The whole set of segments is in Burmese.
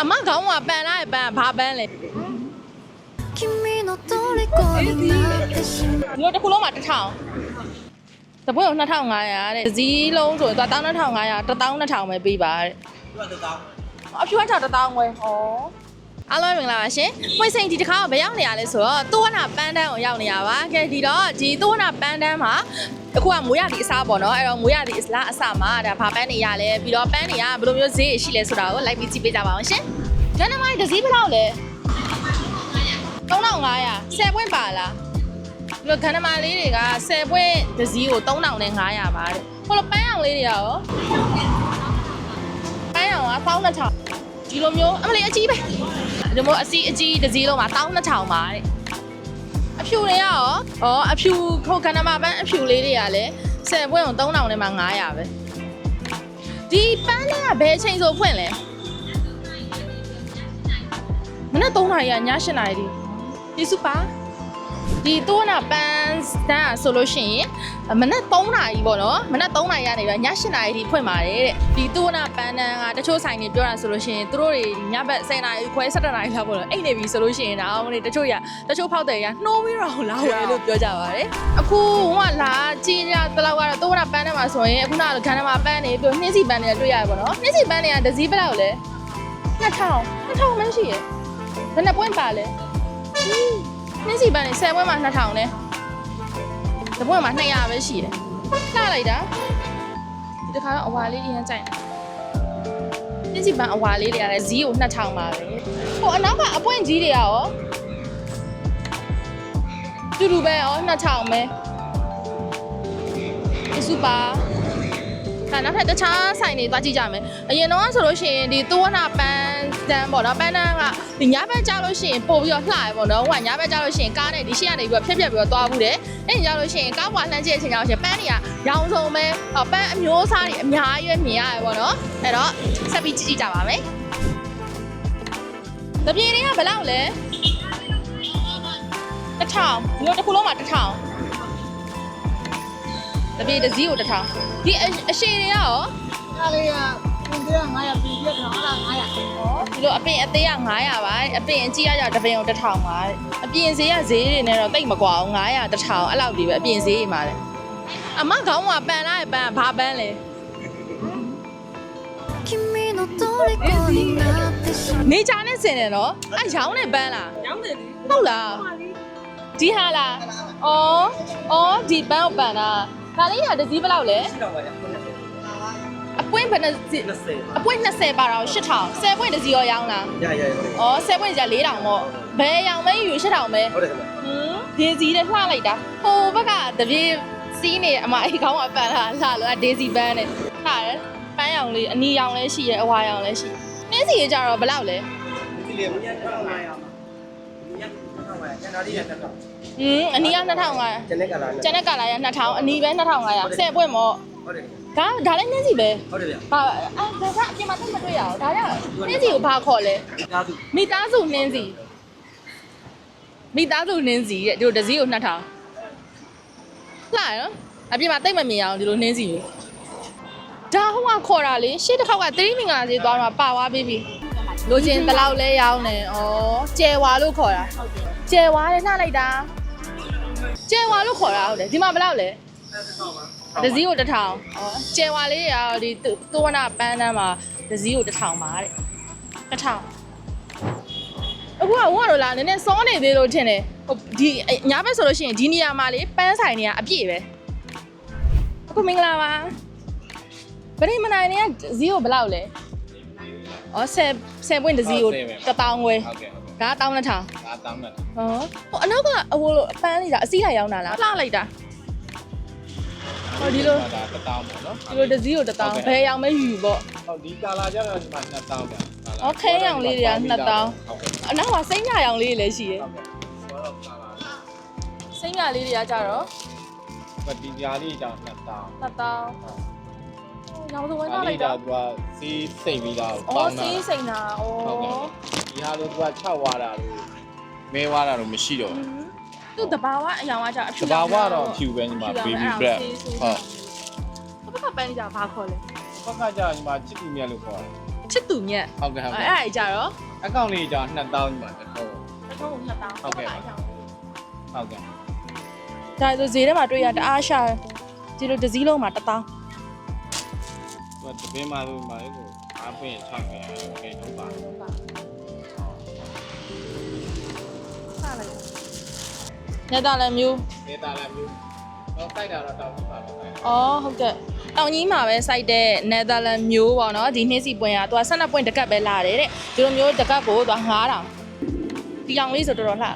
အမခေါင်းကပန်လာပန်ဘာပန်းလဲ 君の虜になってしまう ဒီလိုတစ်ခုလုံးမှာ1000တပွင့်ကို2500တဲ့ဇီးလုံးဆိုတော့12500 12000ပဲပေးပါတဲ့အဖြူအထောက်1000ပဲဟော အားလုံးမင်္ဂလာပါရှင်။ဝိစိန်ဒီတစ်ခါကဘယ်ရောက်နေရလဲဆိုတော့တိုးဝနာပန်းတန်းကိုရောက်နေရပါ။ကဲဒီတော့ဒီတိုးဝနာပန်းတန်းမှာအခုကမိုးရသည့်အစားပေါ့နော်။အဲ့တော့မိုးရသည့်အစားအစားမှာဒါဘာပန်းနေရလဲပြီးတော့ပန်းတွေကဘယ်လိုမျိုးဈေးရှိလဲဆိုတာကိုလိုက်ပြီးကြည့်ပေးကြပါအောင်ရှင်။ဂျန်နမိုင်းတစ်စီးဘယ်လောက်လဲ3500 10ပွင့်ပါလားဒီလိုခန္ဓာမလေးတွေက10ပွင့်တစ်စီးကို3500ပါတဲ့ဟိုလိုပန်းအောင်လေးတွေရောပန်းအောင်က1200ဒီလိုမျိုးအမလေးအကြီးပဲ ဒီလိုမျိုးအစီအကြီးတစ်စီးလုံးမှာ1200ပါတဲ့အဖြူတွေရောဩအဖြူခိုခန္ဓာမပန်းအဖြူလေးတွေကလည်း10ပွင့်ကို3000နဲ့မှ900ပဲဒီပန်းလေးကဘယ်အချိန်ဆိုဖွင့်လဲမနက်3နာရီကည8နာရီဒီစုပါ ဒီတိုးနာပန်းတန်းဆိုလို့ရှိရင်မနက်3နာရီပေါ့နော်မနက်3နာရီကနေပြီးည8နာရီထိဖွင့်ပါတယ်တဲ့ဒီတိုးနာပန်းတန်းကတချို့ဆိုင်တွေပြောတာဆိုလို့ရှိရင်သူတို့တွေညဘက်10နာရီခွဲ7နာရီလောက်ပေါ့နော်အိတ်နေပြီဆိုလို့ရှိရင်ဒါအောင်လေတချို့ရတချို့ဖောက်တယ်ရနှိုးပြီးတော့လာဝယ်လို့ပြောကြပါတယ်အခုဟိုကလာကြည့်ရတလောက်ကတော့တိုးနာပန်းတန်းမှာဆိုရင်အခုနကခန္ဓာမှာပန်းနေပြီးနှင်းစီပန်းတွေတွေ့ရတယ်ပေါ့နော်နှင်းစီပန်းတွေကဒဇီးဘယ်လောက်လဲ2000 2000မှရှိရယ်ဘယ်နှပွင့်ပါလဲ နှင်းစီပန်းတွေ10ပွင့်မှာ2000လဲတပွင့်မှာ200ပဲရှိတယ်လှလိုက်တာဒီတစ်ခါတော့အဝါလေးအရင်ကြိုက်တယ်နှင်းစီပန်းအဝါလေးတွေကလည်းဇီးကို2000ပါပဲဟိုအနောက်ကအပွင့်ကြီးတွေကရောတူတူပဲရော2000ပဲဒီစူပါ ဒါနောက်ထပ်တခြားဆိုင်တွေသွားကြည့်ကြမယ်အရင်တော့ဆိုလို့ရှိရင်ဒီတိုးနာပန်းတန်းပေါ့နော်ပန်းတန်းကဒီညဘက်ကြာလို့ရှိရင်ပို့ပြီးတော့လှရပေါ့နော်ဟိုကညဘက်ကြာလို့ရှိရင်ကားနဲ့ဒီရှေ့ကနေပြီးတော့ဖြက်ဖြက်ပြီးတော့သွားဘူးတယ်အဲ့ဒီကြာလို့ရှိရင်ကားပွားလှမ်းကြည့်တဲ့အချိန်ကျတော့ရှင်ပန်းတွေကရောင်စုံပဲဟောပန်းအမျိုးအစားတွေအများကြီးပဲမြင်ရတယ်ပေါ့နော်အဲ့တော့ဆက်ပြီးကြည့်ကြည့်ကြပါမယ်တပြေတွေကဘယ်လောက်လဲတစ်ထောင်ဒီလိုတစ်ခုလုံးမှာတစ်ထောင် တပြေတစ်စီးကိုတစ်ထောင်ဒီအရှည်တွေကရောဒါလေးကပင်သေးက900ပြည်ပြက်ထောင်အဲ့ဒါ900ဟောဒီလိုအပင်အသေးက900ပါအပင်အကြီးကကြတပင်ကိုတစ်ထောင်ပါတဲ့အပြင်ဈေးကဈေးတွေနဲ့တော့တိတ်မကွာဘူး900တစ်ထောင်အဲ့လောက်ဒီပဲအပြင်ဈေးတွေမှာလေအမခေါင်းကပန်လာရဲ့ပန်ဘာပန်းလဲနေချာနဲ့ဆင်တယ်နော်အဲရောင်းနဲ့ပန်းလားရောင်းတယ်ဟုတ်လားဒီဟာလားဩဩဒီပန်းကိုပန်တာ ဒါလေးကတစ်စီးဘယ်လောက်လဲရှိတော့ပါဗျာအပွင့်ဘယ်နှစ်စီး20အပွင့်20ပါတော့8000 10ပွင့်တစ်စီးရောရောင်းလားရရရဩ10ပွင့်ကြာ4000ပေါ့ဘယ်ရောင်မဲယူ8000ပဲဟုတ်တယ်ခင်ဗျဟင်းဒေးစီနဲ့လှလိုက်တာဟိုဘက်ကတပြေးစီးနေအမအေးကောင်းကပန်လာလှလို့အဒေးစီပန်းနဲ့လှတယ်ပန်းရောင်လေးအနီရောင်လည်းရှိရဲအဝါရောင်လည်းရှိနှင်းစီရကြတော့ဘယ်လောက်လဲဒီလေးမညာတော့900ပါညာတော့900ညာတော့900 อืมอันนี้อ่ะ2500ကျန်တဲ့ကလာကျန်တဲ့ကာလာရ2000အနီးပဲ2500 10ပွင့်မော့ဟုတ်တယ်ဒါဒါလည်းနှင်းစီပဲဟုတ်တယ်ဗျဘာအာဒါကအပြင်မှာသိမတွေ့ရအောင်ဒါကနှင်းစီကိုဘာခေါ်လဲတားစုမိသားစုနှင်းစီမိသားစုနှင်းစီတဲ့ဒီလိုတစ်စီးကို2000လှရနော်အပြင်မှာသိမမြင်ရအောင်ဒီလိုနှင်းစီကိုဒါဟိုကခေါ်တာလေရှေ့တစ်ခေါက်က3မိငါစီသွားတော့ပါသွားပြီးပြီလိုချင်တလောက်လဲရောင်းတယ်ဩကျဲဝါလို့ခေါ်တာဟုတ်တယ်ကျဲဝါတယ်နှလိုက်တာ ကျယ်ဝါလို့ခေါ်တာဟုတ်တယ်ဒီမှာဘယ်လောက်လဲဒဇီးကိုတစ်ထောင်ဩကျယ်ဝါလေးရဒီတိုးဝနာပန်းတန်းမှာဒဇီးကိုတစ်ထောင်ပါတဲ့တစ်ထောင်အခုကဟိုကတော့လာနည်းနည်းစောနေသေးလို့ထင်တယ်ဟိုဒီညာဘက်ဆိုလို့ရှိရင်ဒီနေရာမှာလေပန်းဆိုင်တွေကအပြည့်ပဲအခုမင်္ဂလာပါဗရိမနိုင်နေကဒဇီးကိုဘယ်လောက်လဲဩ10 10ပွင့်ဒဇီးကိုတစ်တောင်ခွဲဟုတ်ကဲ့ ဟုတ်ကဲ့ဒါတောင်းတစ်ထောင်ဒါတောင်းတယ်ဟောဟိုအနောက်ကအဟိုလိုအပန်းလေးဒါအစည်းလိုက်ရောင်းတာလားလှလိုက်တာဟောဒီလိုဒါတစ်တောင်းပေါ့နော်ဒီလိုတစ်စီးကိုတစ်တောင်းဘယ်ရောင်မဲယူပေါ့ဟုတ်ဒီကာလာကျတော့ဒီမှာနှစ်တောင်းဗျာအော်ခဲရောင်လေးတွေကနှစ်တောင်းဟုတ်ကဲ့အနောက်မှာစိမ့်ညရောင်လေးတွေလည်းရှိတယ်ဟုတ်ကဲ့ဘောတော့ကာလာစိမ့်ညလေးတွေကကြတော့ပတိညာလေးကြောင့်နှစ်တောင်းနှစ်တောင်းရောင်စုံဝင်ဒါထားလိုလေးက်ဒါတော့သူကစီးစိတ်ပြီးသားကိုအော်ပေါင်းတာ စီးစိမ့်တာအော်ဟုတ်ကဲ့ ဒီဟာလို့သူကချက်ဝါတာလို့မဲဝါတာလို့မရှိတော့ဘူးသူ့တဘာဝအရာဝါကြောင့်အဖြူတဘာဝတော့ဖြူပဲညီမ baby black ဟုတ်ဘက်ကပန်းကြဘာခေါ်လဲဘက်ကကြညီမချစ်သူမြတ်လို့ခေါ်တယ်ချစ်သူမြတ်ဟုတ်ကဲ့ဟုတ်ကဲ့အဲ့ဒါကြတော့အကောင့်လေးကြ2000ညီမတစ်ထုံးတစ်ထုံး2000ဟုတ်ကဲ့ဟုတ်ကဲ့ဒါဆိုဈေးထဲမှာတွေ့ရတအားရှာဒီလိုတစ်စည်းလုံးမှာ1000ဟိုတပင်းမှာလို့မှာလေကိုအားပွင့်6000အဲ့လိုပါ ညတာလည်းမျိုးဒေတာလည်းမျိုးတော့စိုက်တာတော့တောင်းပါတော့ အော်ဟုတ်ကဲ့တောင်ကြီးမှာပဲစိုက်တဲ့ Netherlands မျိုးပေါ့နော်ဒီနှစ်စီပွင့်ကသူက12ပွင့်တစ်ကပ်ပဲလာတယ်တဲ့ဒီလိုမျိုးတစ်ကပ်ကိုသူက9000ဒီကောင်လေးဆိုတော်တော်လှ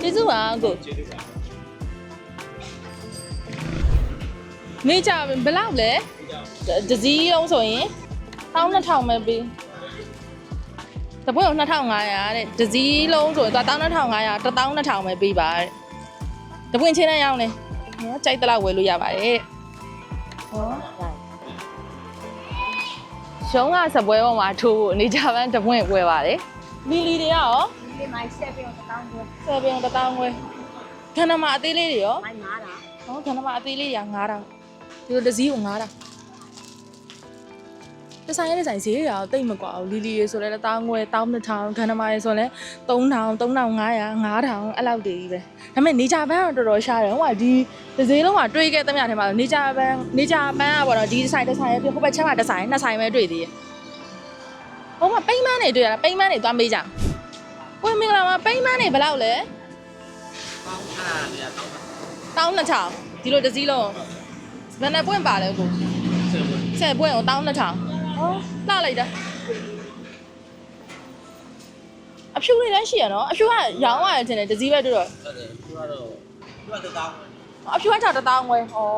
ကျေးဇူးပါကို ကျေးဇူးပါနေကြဘယ်လောက်လဲဒဇီးလုံးဆိုရင်12000ပဲပေး တပွင့်ကို2500တဲ့ဒဇီးလုံးဆိုရင်သူက12500 12000ပဲပေးပါတဲ့တပွင့်ချင်းနဲ့ရောင်းနေနော်ကြိုက်တလောက်ဝယ်လို့ရပါတယ်တဲ့ဟောရှုံးကစပွဲပေါ်မှာထိုးဖို့နေကြပန်းတပွင့်ဝယ်ပါတယ်မီလီတွေရောဒီမိုင်းဆက်ပြီးတော့တောင်းပွဲဆယ်ပြုံတစ်တောင်းခွဲခန္ဓာမှာအသေးလေးတွေရောမိုင်းမားတာဟောခန္ဓာမှာအသေးလေးတွေက9000ဒီလိုတစ်စည်းကို9000 ဒီဆိုင်ရဲ့ဒီဆိုင်ဈေးရောတိတ်မကွာဘူးလီလီရေဆိုလဲတောင်းခွဲတောင်း2000ခန္ဓာမှာရေဆိုလဲ3000 3500 5000အဲ့လောက်တည်းကြီးပဲဒါပေမဲ့နေကြပန်းတော့တော်တော်ရှားတယ်ဟိုကဒီတစ်စည်းလုံးကတွေးခဲ့သမျှထဲမှာနေကြပန်းနေကြပန်းကပေါ့နော်ဒီဆိုင်တစ်ဆိုင်ရဲ့ဟိုဘက်ချက်မှာတစ်ဆိုင်နှစ်ဆိုင်ပဲတွေ့သေးတယ်ဟိုမှာပိမ့်မန်းတွေတွေ့ရတာပိမ့်မန်းတွေသွားမေးကြဝင်းမင်္ဂလာမှာပိမ့်မန်းတွေဘယ်လောက်လဲပေါင်းအားနေတော့တောင်းနှစ်ထောင်ဒီလိုတစ်စည်းလုံးဘယ်နဲ့ပွင့်ပါလဲကိုဆက်ဝင်ဆယ်ပွင့်ကိုတောင်းနှစ်ထောင်ဟော လှလိုက်တာအဖြူလေးလည်းရှိရနော်အဖြူကရောင်းရတယ်ထင်တယ်တစ်စည်းပဲတွေ့တော့ဟုတ်တယ်သူကတော့သူကတောင်းအဖြူကထောက်တစ်တောင်းခွဲဟော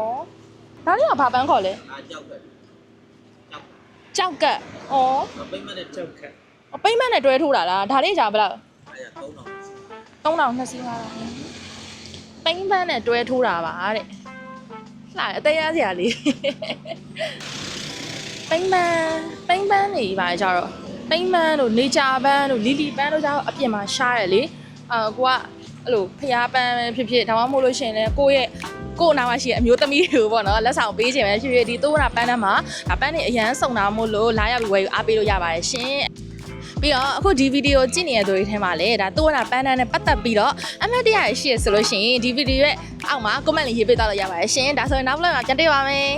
ဒါလေးကဘာပန်းခေါ်လဲအားကြောက်တယ်ကြောက်ကြောက်ကတ်ဩပိတ်မတဲ့ကြောက်ခက်အပိမ့်မနဲ့တွဲထိုးတာလားဒါလေးကြာဘယ်လောက်အဲ့ဒါ3000 3000နှစ်စီးပါလားပိမ့်ပန်းနဲ့တွဲထိုးတာပါတဲ့လှတယ်အသေးရစရာလေး ပိမ့်ပန်းပိမ့်ပန်းနေပါကြတော့ပိမ့်ပန်းတို့နေချာပန်းတို့လီလီပန်းတို့ကြတော့အပြင်မှာရှားရလေအာကိုကအဲ့လိုဖျားပန်းပဲဖြစ်ဖြစ်ဒါမှမဟုတ်လို့ရှိရင်လည်းကိုယ့်ရဲ့ကိုယ်နာမရှိတဲ့အမျိုးသမီးတွေကိုပေါ့နော်လက်ဆောင်ပေးခြင်းပဲဖြစ်ဖြစ်ဒီသိုးရပန်းထဲမှာဒါပန်းတွေအရန်စုံတာမို့လို့လာရောက်ပြီးဝယ်ယူအားပေးလို့ရပါတယ်ရှင်ပြီးတော့အခုဒီဗီဒီယိုကြည့်နေတဲ့သူတွေထဲမှာလည်းဒါသူ့ဝနာပန်းတန်းနဲ့ပတ်သက်ပြီးတော့အမှတ်တရရှိရဆိုလို့ရှိရင်ဒီဗီဒီယိုရဲ့အောက်မှာ comment လေးရေးပေးသွားလို့ရပါတယ်ရှင်ဒါဆိုရင်နောက်ဗလမှာပြန်တွေ့ပါမယ်